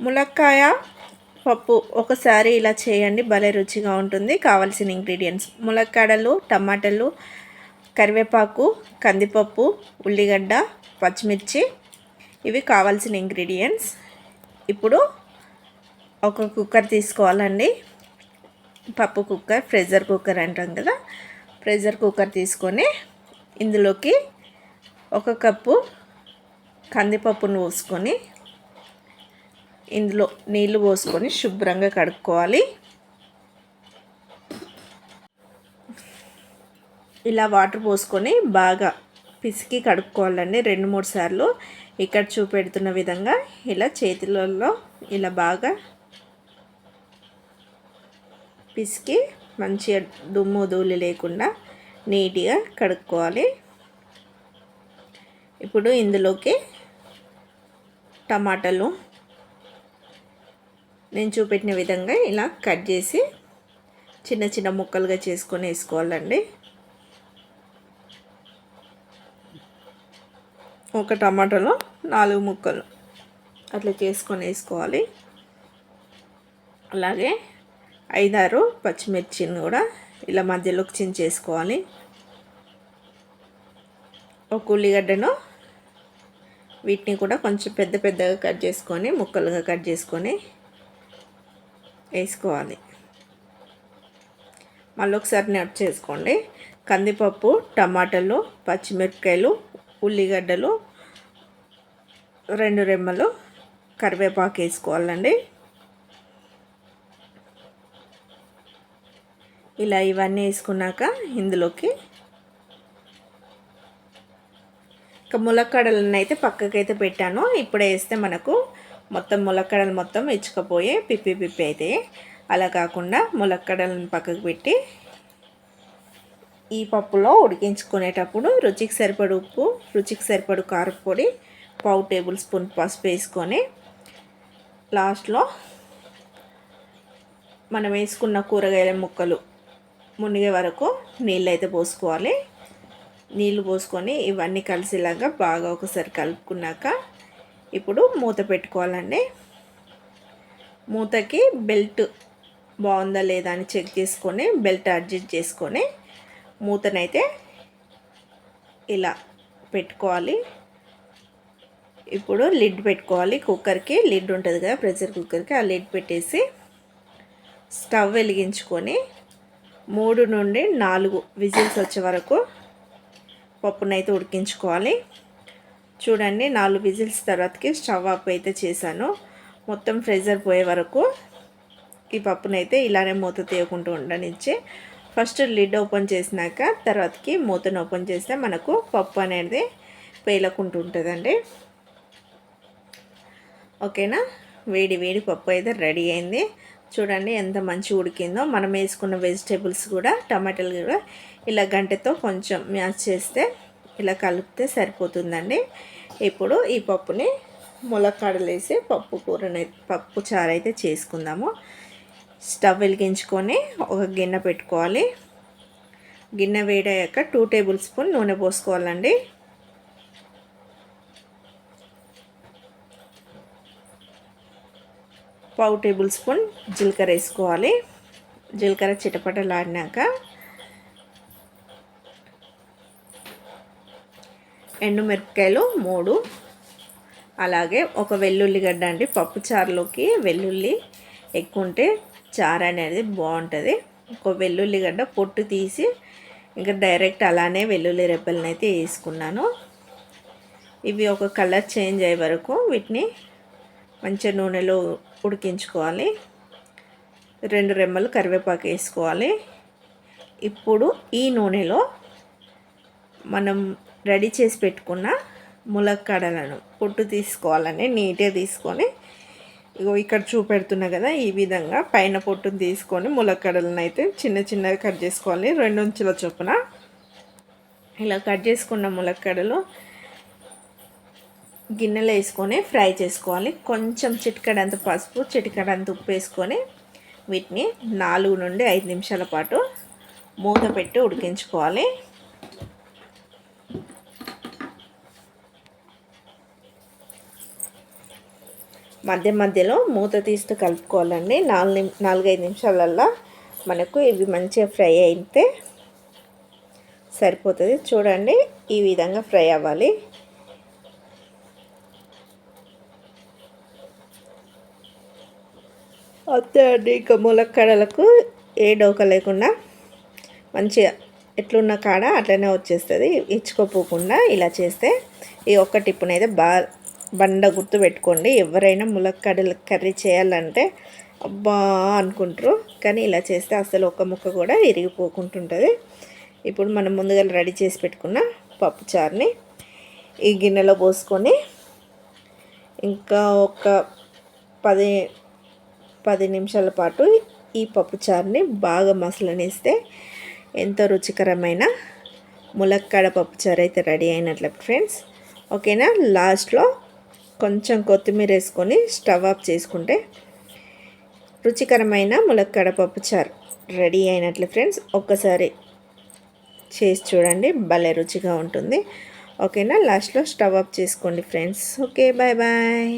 ములక్కాయ పప్పు ఒకసారి ఇలా చేయండి భలే రుచిగా ఉంటుంది. కావాల్సిన ఇంగ్రీడియంట్స్. ములక్కాడలు టమాటాలు కరివేపాకు కందిపప్పు ఉల్లిగడ్డ పచ్చిమిర్చి. ఇవి కావాల్సిన ఇంగ్రీడియంట్స్. ఇప్పుడు ఒక కుక్కర్ తీసుకోవాలండి. పప్పు కుక్కర్ ప్రెషర్ కుక్కర్ అంటాం కదా. ప్రెషర్ కుక్కర్ తీసుకొని ఇందులోకి ఒక కప్పు కందిపప్పును పోసుకొని ఇందులో నీళ్ళు పోసుకొని శుభ్రంగా కడుక్కోవాలి. ఇలా వాటర్ పోసుకొని బాగా పిసికి కడుక్కోవాలండి రెండు మూడు సార్లు. ఇక్కడ చూపెడుతున్న విధంగా ఇలా చేతులలో ఇలా బాగా పిసికి మంచిగా దుమ్ము ధూళి లేకుండా నీట్గా కడుక్కోవాలి. ఇప్పుడు ఇందులోకి టమాటాలు నేను చూపెట్టిన విధంగా ఇలా కట్ చేసి చిన్న చిన్న ముక్కలుగా చేసుకొని వేసుకోవాలండి. ఒక టమాటాలో నాలుగు ముక్కలు అట్లా చేసుకొని వేసుకోవాలి. అలాగే ఐదారు పచ్చిమిర్చిని కూడా ఇలా మధ్యలోకి చించేసుకోవాలి ఒక ఉల్లిగడ్డను వీటిని కూడా కొంచెం పెద్ద పెద్దగా కట్ చేసుకొని ముక్కలుగా కట్ చేసుకొని వేసుకోవాలి. మళ్ళీ ఒకసారి నట్ చేసుకోండి. కందిపప్పు టమాటాలు పచ్చిమిరపకాయలు ఉల్లిగడ్డలు రెండు రెమ్మలు కరివేపాకు వేసుకోవాలండి. ఇలా ఇవన్నీ వేసుకున్నాక ఇందులోకి ఇంకా ములక్కడలను అయితే పక్కకైతే పెట్టాను. ఇప్పుడు వేస్తే మనకు మొత్తం ములక్కడలు మొత్తం ఇచ్చుకపోయి పిప్పి పిప్పి అయితే అలా కాకుండా ములక్కడలను పక్కకు పెట్టి ఈ పప్పులో ఉడికించుకునేటప్పుడు రుచికి సరిపడు ఉప్పు రుచికి సరిపడు కారపొడి పావు టేబుల్ స్పూన్ పసుపు వేసుకొని లాస్ట్లో మనం వేసుకున్న కూరగాయల ముక్కలు మునిగే వరకు నీళ్ళు అయితే పోసుకోవాలి. నీళ్ళు పోసుకొని ఇవన్నీ కలిసేలాగా బాగా ఒకసారి కలుపుకున్నాక ఇప్పుడు మూత పెట్టుకోవాలండి. మూతకి బెల్ట్ బాగుందా లేదా అని చెక్ చేసుకొని బెల్ట్ అడ్జస్ట్ చేసుకొని మూతనైతే ఇలా పెట్టుకోవాలి. ఇప్పుడు లిడ్ పెట్టుకోవాలి. కుక్కర్కి లిడ్ ఉంటుంది కదా ప్రెషర్ కుక్కర్కి ఆ లిడ్ పెట్టేసి స్టవ్ వెలిగించుకొని మూడు నుండి నాలుగు విజిల్స్ వచ్చే వరకు పప్పునైతే ఉడికించుకోవాలి. చూడండి నాలుగు విజిల్స్ తర్వాతకి స్టవ్ ఆఫ్ అయితే చేశాను. మొత్తం ఫ్రెజర్ పోయే వరకు ఈ పప్పునైతే ఇలానే మూత తీయకుండా ఉండనిచ్చి ఫస్ట్ లిడ్ ఓపెన్ చేసినాక తర్వాతకి మూతను ఓపెన్ చేస్తే మనకు పప్పు అనేది పేలకుంటూ ఉంటుందండి. ఓకేనా? వేడి వేడి పప్పు అయితే రెడీ అయింది. చూడండి ఎంత మంచి ఉడికిందో. మనం వేసుకున్న వెజిటేబుల్స్ కూడా టమాటాలు కూడా ఇలా గంటతో కొంచెం మ్యాచ్ చేస్తే ఇలా కలిపితే సరిపోతుందండి. ఇప్పుడు ఈ పప్పుని ములక్కాడలు వేసి పప్పు కూరని పప్పు చారు అయితే చేసుకుందాము. స్టవ్ వెలిగించుకొని ఒక గిన్నె పెట్టుకోవాలి. గిన్నె వేడయ్యాక టూ టేబుల్ స్పూన్ నూనె పోసుకోవాలండి. పావు టేబుల్ స్పూన్ జీలకర్ర వేసుకోవాలి. జీలకర్ర చిటపటలాడినాక ఎండుమిరపకాయలు మూడు. అలాగే ఒక వెల్లుల్లిగడ్డ అండి పప్పు చారులోకి వెల్లుల్లి ఎక్కువ ఉంటే చారు అనేది బాగుంటుంది ఒక వెల్లుల్లిగడ్డ పొట్టు తీసి ఇంకా డైరెక్ట్ అలానే వెల్లుల్లి రెబ్బలను అయితే వేసుకున్నాను. ఇవి ఒక కలర్ చేంజ్ అయ్యే వరకు వీటిని మంచిగా నూనెలో ఉడికించుకోవాలి. రెండు రెమ్మలు కరివేపాకు వేసుకోవాలి. ఇప్పుడు ఈ నూనెలో మనం రెడీ చేసి పెట్టుకున్న ములక్కాడలను పొట్టు తీసుకోవాలని నీట్గా తీసుకొని ఇగో ఇక్కడ చూపెడుతున్నా కదా ఈ విధంగా పైన పొట్టును తీసుకొని ములక్కడలను అయితే చిన్న చిన్నగా కట్ చేసుకోవాలి. రెండు ఉంచుల చొప్పున ఇలా కట్ చేసుకున్న ములక్కడలు గిన్నెలో వేసుకొని ఫ్రై చేసుకోవాలి. కొంచెం చిటికడంత పసుపు చిటికడంత ఉప్పు వేసుకొని వీటిని నాలుగు నుండి ఐదు నిమిషాల పాటు మూత పెట్టి ఉడికించుకోవాలి. మధ్య మధ్యలో మూత తీస్తూ కలుపుకోవాలండి. నాలుగు నాలుగైదు నిమిషాలల్లో మనకు ఇవి మంచిగా ఫ్రై అయితే సరిపోతుంది. చూడండి ఈ విధంగా ఫ్రై అవ్వాలి. అంతే అండి ఇక ములక్కడలకు ఏ డోక లేకుండా మంచిగా ఎట్లున్న కాడ అట్లనే వచ్చేస్తుంది. ఇచ్చుకోపోకుండా ఇలా చేస్తే ఈ ఒక్క టిప్పునైతే బాగా బండ గుర్తు పెట్టుకోండి. ఎవరైనా ములక్కడలు కర్రీ చేయాలంటే అబ్బా అనుకుంటారు. కానీ ఇలా చేస్తే అసలు ఒక ముక్క కూడా ఇరిగిపోకుంటుంటుంది ఇప్పుడు మనం ముందుగా రెడీ చేసి పెట్టుకున్న పప్పు చారుని ఈ గిన్నెలో పోసుకొని ఇంకా ఒక పది పది నిమిషాల పాటు ఈ పప్పు చారుని బాగా మసలనిస్తే ఎంతో రుచికరమైన ములక్కాడ పప్పుచారు అయితే రెడీ అయినట్లు ఫ్రెండ్స్. ఓకేనా? లాస్ట్లో కొంచెం కొత్తిమీర వేసుకొని స్టవ్ ఆఫ్ చేసుకుంటే రుచికరమైన ములక్కాడ పప్పుచారు రెడీ అయినట్లు ఫ్రెండ్స్. ఒక్కసారి చేసి చూడండి భలే రుచిగా ఉంటుంది. ఓకేనా? లాస్ట్లో స్టవ్ ఆఫ్ చేసుకోండి ఫ్రెండ్స్. Okay bye bye.